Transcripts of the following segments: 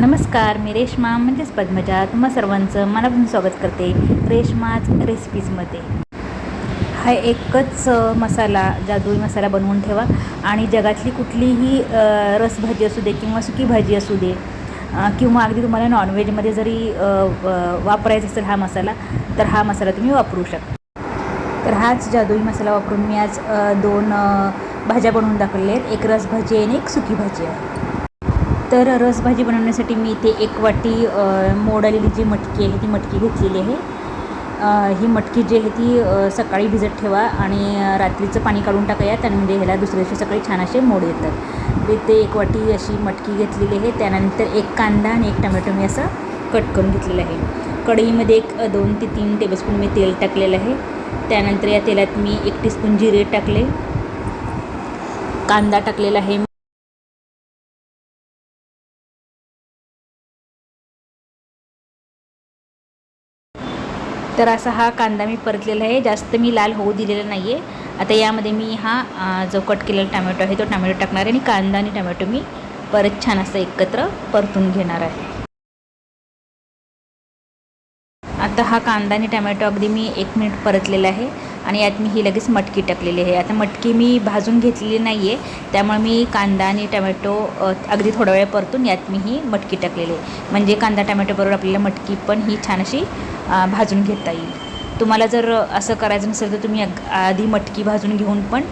नमस्कार मी रेश्मा म्हणजेच पद्मजा. तुम्हा सर्वांचं मनापासून स्वागत करते रेश्माज रेसिपीजमध्ये हा एकच मसाला जादुई मसाला बनवून ठेवा आणि जगातली कुठलीही रसभाजी असू दे किंवा सुकी भाजी असू दे किंवा अगदी तुम्हाला नॉनव्हेजमध्ये जरी व- वापरायचा असेल हा मसाला तर हा मसाला तुम्ही वापरू शकता. तर हाच जादुई मसाला वापरून मी आज दोन भाज्या बनवून दाखवलेल्या आहेत. एक रसभाजी आहे आणि एक सुकी भाजी आहे. तर रसभाजी बनवण्यासाठी मी इथे एक वाटी अ, मोड आलेली जी मटकी आहे ती मटकी घेतलेली आहे. ही मटकी जी आहे ती सकाळी भिजत ठेवा आणि रात्रीचं पाणी काढून टाकूया त्यामध्ये म्हणजे ह्याला दुसऱ्या दिवशी सकाळी छान असे मोड येतात. इथे एक वाटी अशी मटकी घेतलेली आहे. त्यानंतर एक कांदा आणि एक टमॅटो मी असं कट करून घेतलेलं आहे. कढईमध्ये एक दोन ते तीन टेबलस्पून मी तेल टाकलेलं आहे. त्यानंतर या तेलात मी एक टीस्पून जिरे टाकले. कांदा टाकलेला आहे. तर असा हा कांदा मी परतलेला आहे. जास्त मी लाल होऊ दिलेला नाही आहे आता यामध्ये मी हा जो कट केलेला टमॅटो आहे तो टमॅटो टाकणार आहे आणि कांदा आणि टमॅटो मी परत छान असं एकत्र परतून घेणार आहे. आता हा कांदा आणि टमॅटो अगदी मी एक मिनिट परतलेला आहे. आणि यात मी ही लगेच मटकी टाकलेली आहे. आता मटकी मी भाजून घेतलेली नाही आहे त्यामुळे मी कांदा आणि टमॅटो अगदी थोडा वेळ परतून यात मी ही मटकी टाकलेली आहे. म्हणजे कांदा टमॅटोबरोबर आपल्याला मटकी पण ही छान अशी भाजून घेता येईल. तुम्हाला जर असं करायचं नसेल तर तुम्ही अग आधी मटकी भाजून घेऊन पण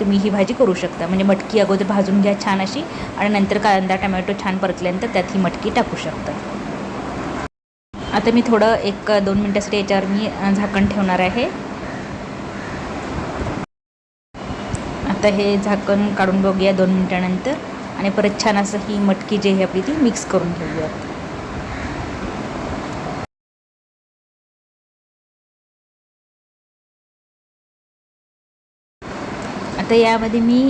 तुम्ही ही भाजी करू शकता. म्हणजे मटकी अगोदर भाजून घ्या छान अशी आणि नंतर कांदा टमॅटो छान परतल्यानंतर त्यात ही मटकी टाकू शकता. आता मी थोडं एक दोन मिनटासाठी याच्यावर मी झाकण ठेवणार आहे. आता हे झाकण काढून बघूया दोन मिनटानंतर. आणि परत छान असं ही मटकी जी आहे आपली ती मिक्स करून घेऊयात. आता यामध्ये मी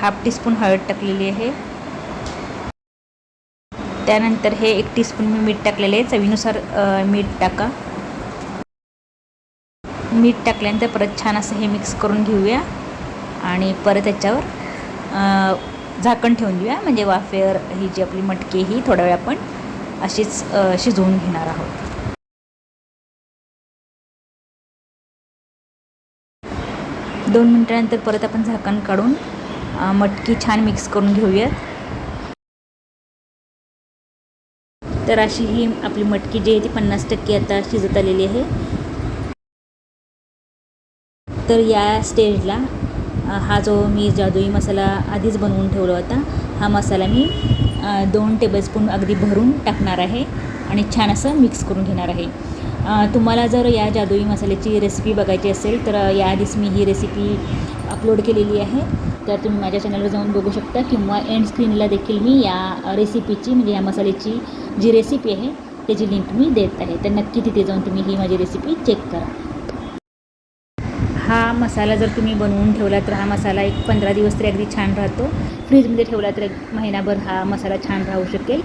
हाफ टीस्पून हळद टाकलेली आहे. त्यानंतर हे एक टीस्पून मी मीठ टाकलेले आहे. चवीनुसार मीठ टाका. मीठ टाकल्यानंतर परत छान असं हे मिक्स करून घेऊया. आणि परत त्याच्यावर झाकण ठेवून देऊया म्हणजे वाफेवर ही जी आपली मटकी ही थोड्या वेळ आपण अशीच शिजवून घेणार आहोत. दोन मिनटानंतर परत आपण झाकण काढून मटकी छान मिक्स करून घेऊयात. तर अशी ही आपली मटकी जी आहे ती पन्नास टक्के आता शिजत आलेली आहे. तर या स्टेजला हा जो मी जादुई मसाला आधीच बनवून ठेवला होता हा मसाला मी दोन टेबलस्पून अगदी भरून टाकणार आहे आणि छान असं मिक्स करून घेणार आहे. तुम्हाला जर या जादुई मसाल्याची रेसिपी बघायची असेल तर याआधीच मी ही रेसिपी अपलोड केलेली आहे. तर तुम्ही माझ्या चॅनलवर जाऊन बघू शकता किंवा एंड स्क्रीनला देखील मी या रेसिपीची म्हणजे या मसाल्याची जी रेसिपी आहे त्याची लिंक मी देत आहे. तर नक्की तिथे जाऊन तुम्ही ही माझी रेसिपी चेक करा. हा मसाला जर तुम्ही बनवून ठेवला तर हा मसाला एक पंधरा दिवस तरी अगदी छान राहतो. फ्रीजमध्ये ठेवला तर एक महिनाभर हा मसाला छान राहू शकेल.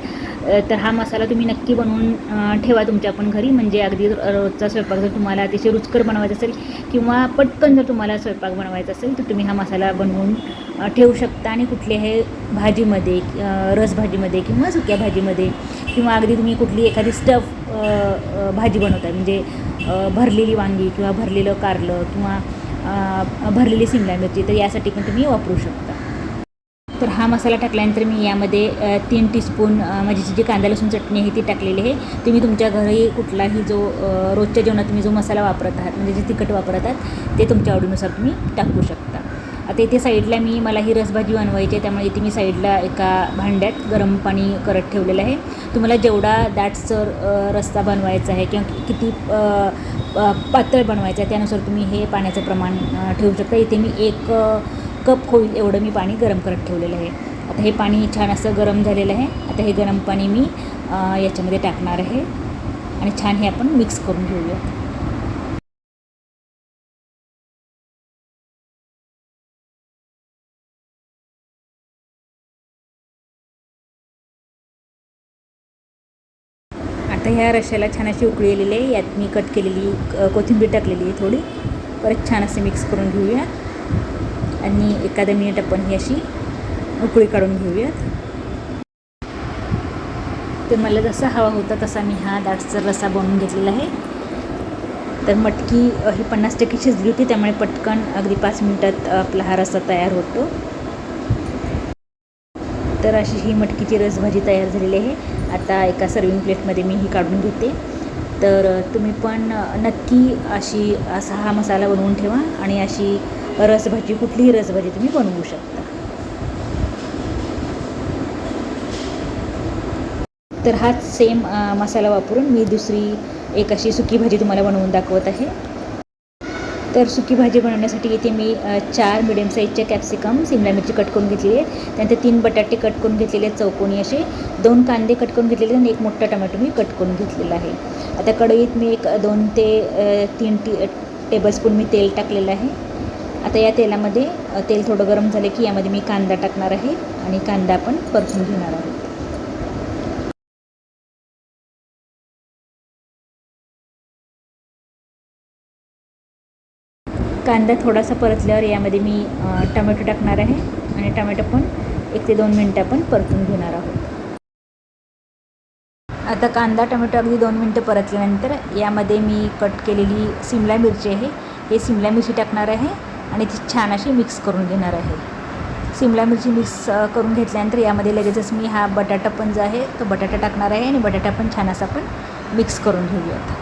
तर हा मसाला तुम्ही नक्की बनवून ठेवा तुमच्या पण घरी. म्हणजे अगदी रोजचा स्वयंपाक जर तुम्हाला अतिशय रुचकर बनवायचा असेल किंवा पटकन जर तुम्हाला स्वयंपाक बनवायचा असेल तर तुम्ही हा मसाला बनवून ठेवू शकता. आणि कुठल्याही भाजीमध्ये रसभाजीमध्ये किंवा सुक्या भाजीमध्ये किंवा अगदी तुम्ही कुठली एखादी स्टफ भाजी बनवताय. म्हणजे भरलेली वांगी किंवा भरलेलं कारलं किंवा भरलेली शिमला मिरची तर यासाठी पण तुम्ही वापरू शकता. तर हा मसाला टाकल्यानंतर मी यामध्ये तीन टीस्पून माझी जी कांदा लसूण चटणी आहे ती टाकलेली आहे. तुम्ही तुमच्या घरी कुठलाही जो रोजच्या जेवणात तुम्ही जो मसाला वापरत आहात म्हणजे जे तिखट वापरत आहात ते तुमच्या आवडीनुसार तुम्ही टाकू शकता. आता इथे साईडला मी मला ही रसभाजी बनवायची आहे त्यामुळे इथे मी साईडला एका भांड्यात गरम पाणी करत ठेवलेलं आहे. तुम्हाला जेवढा दाटसर रस्ता बनवायचा आहे किंवा किती पातळ बनवायचं आहे त्यानुसार तुम्ही हे पाण्याचं प्रमाण ठेवू शकता. इथे मी एक कप होईल एवढं मी पाणी गरम करत ठेवलेलं आहे. आता हे पाणी छान असं गरम झालेलं आहे. आता हे गरम पाणी मी याच्यामध्ये टाकणार आहे. आणि छान हे आपण मिक्स करून घेऊया ह्या रश्याला छान अशी उकळी आलेली आहे यात मी कट केलेली कोथिंबीर टाकलेली आहे थोडी. परत छान असे मिक्स करून घेऊया. आणि एखाद्या मिनिट आपण ही अशी उकळी काढून घेऊयात. तर मला जसा हवा होता तसा मी हा दाटचा रसा बनवून घेतलेला आहे. तर मटकी ही पन्नास टक्के शिजली होती त्यामुळे पटकन अगदी पाच मिनटात आपला हा रसा तयार होतो. तर अशी ही मटकीची रसभाजी तयार झालेली आहे. आता एका सर्विंग प्लेटमध्ये मी ही काढून घेते. तर तुम्ही पण नक्की अशी असा हा मसाला बनवून ठेवा आणि अशी रसभाजी कुठलीही रसभाजी तुम्ही बनवू शकता. तर हाच सेम मसाला वापरून मी दुसरी एक अशी सुकी भाजी तुम्हाला बनवून दाखवत आहे. तर सुकी भाजी बनवण्यासाठी इथे मी चार मिडियम साईजच्या कॅप्सिकम सिमला मिरची कट करून घेतलेली आहे. त्यानंतर तीन बटाटे कट करून घेतलेले आहेत चौकोनी असे. दोन कांदे कट करून घेतलेले आणि एक मोठा टमॅटो मी कट करून घेतलेला आहे. आता कढईत मी एक दोन ते तीन टी टेबलस्पून मी तेल टाकलेलं आहे. आता या तेलामध्ये तेल थोडं गरम झालं की यामध्ये मी कांदा टाकणार आहे आणि कांदा आपण परतून घेणार आहोत. कांदा थोडासा परतल्यावर यामध्ये मी टमॅटो टाकणार आहे आणि टमॅटो पण एक ते दोन मिनटं आपण परतून घेणार आहोत. आता कांदा टमॅटो अगदी दोन मिनटं परतल्यानंतर यामध्ये मी कट केलेली सिमला मिरची आहे. हे सिमला मिरची टाकणार आहे आणि ती छान अशी मिक्स करून घेणार आहे. सिमला मिरची मिक्स करून घेतल्यानंतर यामध्ये लगेचच मी हा बटाटा पण जो आहे तो बटाटा टाकणार आहे आणि बटाटा पण छान असा आपण मिक्स करून घेऊयात.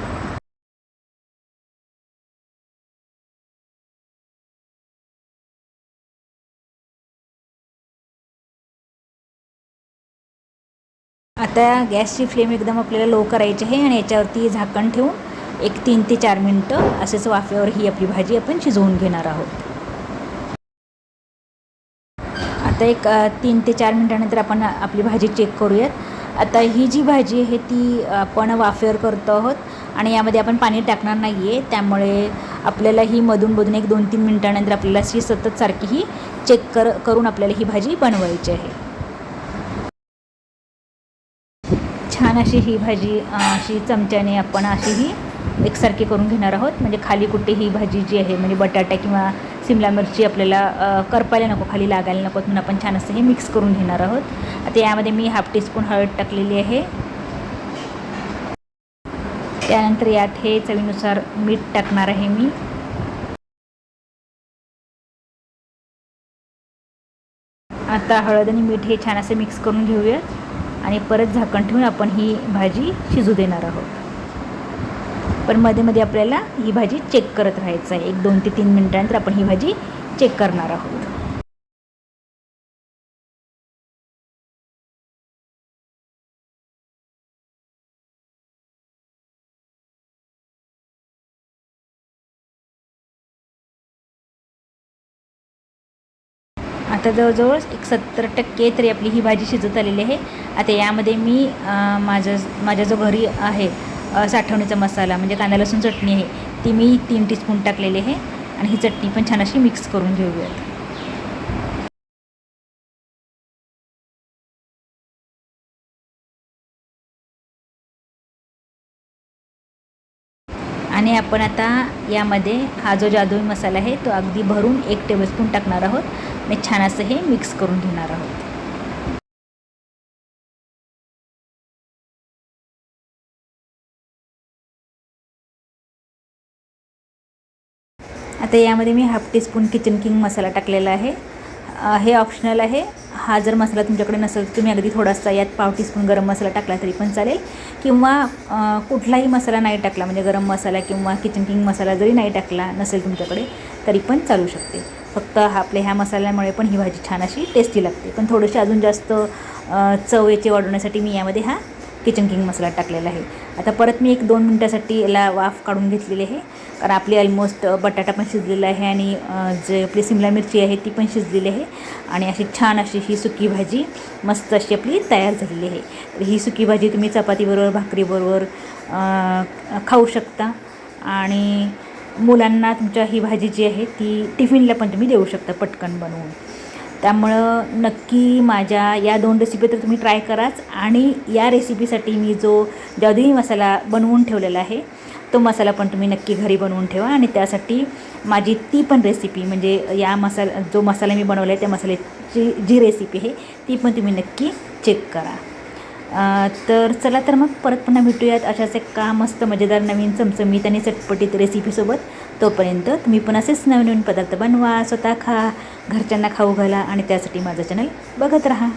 आता गॅसची फ्लेम एकदम आपल्याला लो करायची आहे आणि याच्यावरती झाकण ठेवून एक तीन ते चार मिनटं असेच वाफेवर ही आपली भाजी आपण शिजवून घेणार आहोत. आता एक तीन ते चार मिनटानंतर आपण आपली भाजी चेक करूयात. आता ही जी भाजी आहे ती आपण वाफेवर करतो आहोत आणि यामध्ये आपण पाणी टाकणार नाही आहे त्यामुळे आपल्याला ही मधून मधून एक दोन तीन मिनटानंतर आपल्याला अशी सतत सारखी ही चेक कर करून आपल्याला ही भाजी बनवायची आहे. छान अशी ही भाजी अशी चमच्याने आपण अशी ही एकसारखी करून घेणार आहोत. म्हणजे खाली कुठे ही भाजी जी आहे म्हणजे बटाटा किंवा सिमला मिरची आपल्याला करपायला नको खाली लागायला नको म्हणून आपण छान असं हे मिक्स करून घेणार आहोत. आता यामध्ये मी हाफ टीस्पून हळद टाकलेली आहे. त्यानंतर यात हे चवीनुसार मीठ टाकणार आहे मी. आता हळद आणि मीठ हे छान असं मिक्स करून घेऊयात. आणि परत झाकण ठेवून आपण ही भाजी शिजू देणार आहोत. पण मध्ये मध्ये आपल्याला ही भाजी चेक करत राहायचं आहे एक दोन ते तीन मिनटानंतर आपण ही भाजी चेक करणार आहोत. आता जवळजवळ एक सत्तर टक्के तरी आपली ही भाजी शिजत आलेली आहे. आता यामध्ये मी माझं माझ्या जो घरी आहे साठवणीचा मसाला म्हणजे कांदा लसूण चटणी आहे ती मी तीन टीस्पून टाकलेली आहे. आणि ही चटणी पण छान अशी मिक्स करून घेऊयात. पण आपण आता यामध्ये हा जो जादुई मसाला आहे तो अगदी भरून एक टेबलस्पून टाकणार आहोत. आणि छान असं हे मिक्स करून घेणार आहोत. आता यामध्ये मी half teaspoon Kitchen King masala टाकलेला आहे. हे ऑप्शनल आहे. हा जर मसाला तुमच्याकडे नसेल तर तुम्ही अगदी थोडासा यात पाव टीस्पून गरम मसाला टाकला तरी पण चालेल. किंवा कुठलाही मसाला नाही टाकला म्हणजे गरम मसाला किंवा किचन किंग मसाला जरी नाही टाकला नसेल तुमच्याकडे तरी पण चालू शकते. फक्त हा आपल्या ह्या मसाल्यामुळे पण ही भाजी छान अशी टेस्टी लागते. पण थोडीशी अजून जास्त चव याची वाढवण्यासाठी मी यामध्ये हा किचन किंग मसाला टाकलेला आहे. आता परत मी एक दोन मिनटासाठी याला वाफ काढून घेतलेली आहे. कारण आपली ऑलमोस्ट बटाटा पण शिजलेला आहे आणि जे आपली सिमला मिरची आहे ती पण शिजलेली आहे. आणि अशी छान अशी ही सुकी भाजी मस्त अशी आपली तयार झालेली आहे. तर ही सुकी भाजी तुम्ही चपातीबरोबर भाकरीबरोबर खाऊ शकता. आणि मुलांना तुमच्या ही भाजी जी आहे ती टिफिनला पण तुम्ही देऊ शकता पटकन बनवून. त्यामुळं नक्की माझ्या या दोन रेसिपी तर तुम्ही ट्राय कराच. आणि या रेसिपीसाठी मी जो जादुई मसाला बनवून ठेवलेला आहे तो मसाला पण तुम्ही नक्की घरी बनवून ठेवा. आणि त्यासाठी माझी ती पण रेसिपी म्हणजे या मसाला जो मसाला मी बनवला आहे त्या मसाल्याची जी रेसिपी आहे ती पण तुम्ही नक्की चेक करा. तर चला तर मग परत पुन्हा भेटूयात. अशाच एका मस्त मजेदार नवीन चमचमीत आणि चटपटीत रेसिपीसोबत तोपर्यंत तुम्ही पण असेच नवीन नवीन पदार्थ बनवा स्वतः खा घरच्यांना खाऊ घाला आणि त्यासाठी माझं चॅनल बघत राहा.